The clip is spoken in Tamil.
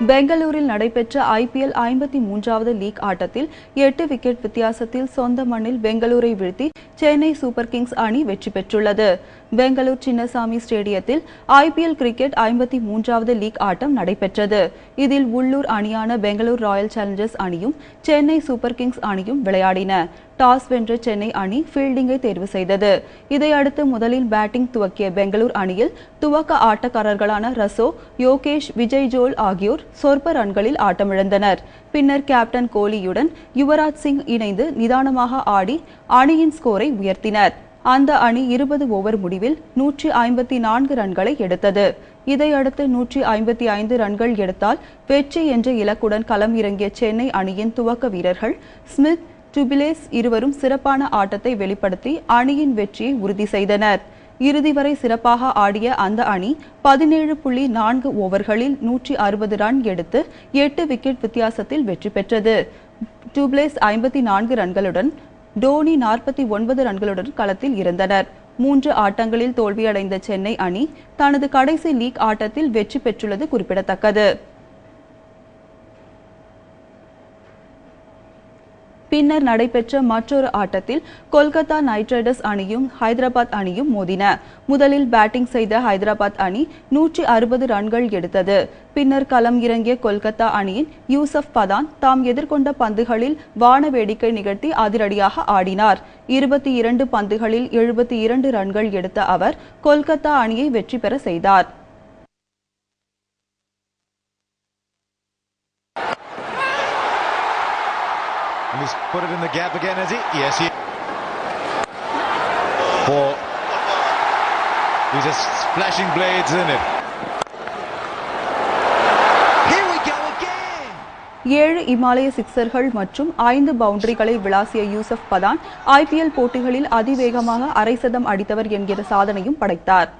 பெங்களூரில் நடைபெற்ற ஐபிஎல் ஐம்பத்தி மூன்றாவது லீக் ஆட்டத்தில் எட்டு விக்கெட் வித்தியாசத்தில் சொந்த மண்ணில் பெங்களூரை வீழ்த்தி சென்னை சூப்பர் கிங்ஸ் அணி வெற்றி பெற்றுள்ளது. பெங்களூர் சின்னசாமி ஸ்டேடியத்தில் ஐபிஎல் கிரிக்கெட் ஐம்பத்தி மூன்றாவது லீக் ஆட்டம் நடைபெற்றது. இதில் உள்ளூர் அணியான பெங்களூர் ராயல் சேலஞ்சர்ஸ் அணியும் சென்னை சூப்பர் கிங்ஸ் அணியும் விளையாடின. டாஸ் வென்ற சென்னை அணி ஃபீல்டிங்கை தேர்வு செய்தது. இதையடுத்து முதலில் பேட்டிங் துவக்கிய பெங்களூர் அணியில் துவக்க ஆட்டக்காரர்களான ரசோ யோகேஷ் விஜய் ஜோல் ஆகியோர் சொற்ப ரன்களில் ஆட்டமிழந்தனர். பின்னர் கேப்டன் கோலியுடன் யுவராஜ் சிங் இணைந்து நிதானமாக ஆடி அணியின் ஸ்கோரை உயர்த்தினர். அந்த அணி இருபது ஓவர் முடிவில் நூற்றி ஐம்பத்தி நான்கு ரன்களை எடுத்தது. இதையடுத்து நூற்றி ஐம்பத்தி ஐந்து ரன்கள் எடுத்தால் வெற்றி என்ற இலக்குடன் களம் இறங்கிய சென்னை அணியின் துவக்க வீரர்கள் ஸ்மித் டுபிலேஸ் இருவரும் சிறப்பான ஆட்டத்தை வெளிப்படுத்தி அணியின் வெற்றியை உறுதி செய்தனர். இறுதி வரை சிறப்பாக ஆடிய அந்த அணி பதினேழு புள்ளி நான்கு ஓவர்களில் நூற்றி அறுபது ரன் எடுத்து எட்டு விக்கெட் வித்தியாசத்தில் வெற்றி பெற்றது. டூப்ளேஸ் ஐம்பத்தி நான்கு ரன்களுடன் டோனி நாற்பத்தி ஒன்பது ரன்களுடன் களத்தில் இருந்தனர் மூன்று ஆட்டங்களில் தோல்வியடைந்த சென்னை அணி தனது கடைசி லீக் ஆட்டத்தில் வெற்றி பெற்றுள்ளது குறிப்பிடத்தக்கது. பின்னர் நடைபெற்ற மற்றொரு ஆட்டத்தில் கொல்கத்தா நைட் ரைடர்ஸ் அணியும் ஹைதராபாத் அணியும் மோதின. முதலில் பேட்டிங் செய்த ஹைதராபாத் அணி நூற்றி அறுபது ரன்கள் எடுத்தது. பின்னர் களம் இறங்கிய கொல்கத்தா அணியின் யூசப் பதான் தாம் எதிர்கொண்ட பந்துகளில் வான வேடிக்கை நிகழ்த்தி அதிரடியாக ஆடினார். இருபத்தி இரண்டு பந்துகளில் எழுபத்தி இரண்டு ரன்கள் எடுத்த அவர் கொல்கத்தா அணியை வெற்றி பெற செய்தார். And he's put it in the gap again, has he? Yes, he. Four. He's just splashing blades in it. Here we go again. ஏழு இமாலய சிக்சர்கள் மற்றும் ஐந்து பவுண்டரிகளை விளாசிய யூசப் பதான் ஐபிஎல் போட்டிகளில் அதிவேகமாக அரை சதம் அடித்தவர் என்கிற சாதனையும் படைத்தார்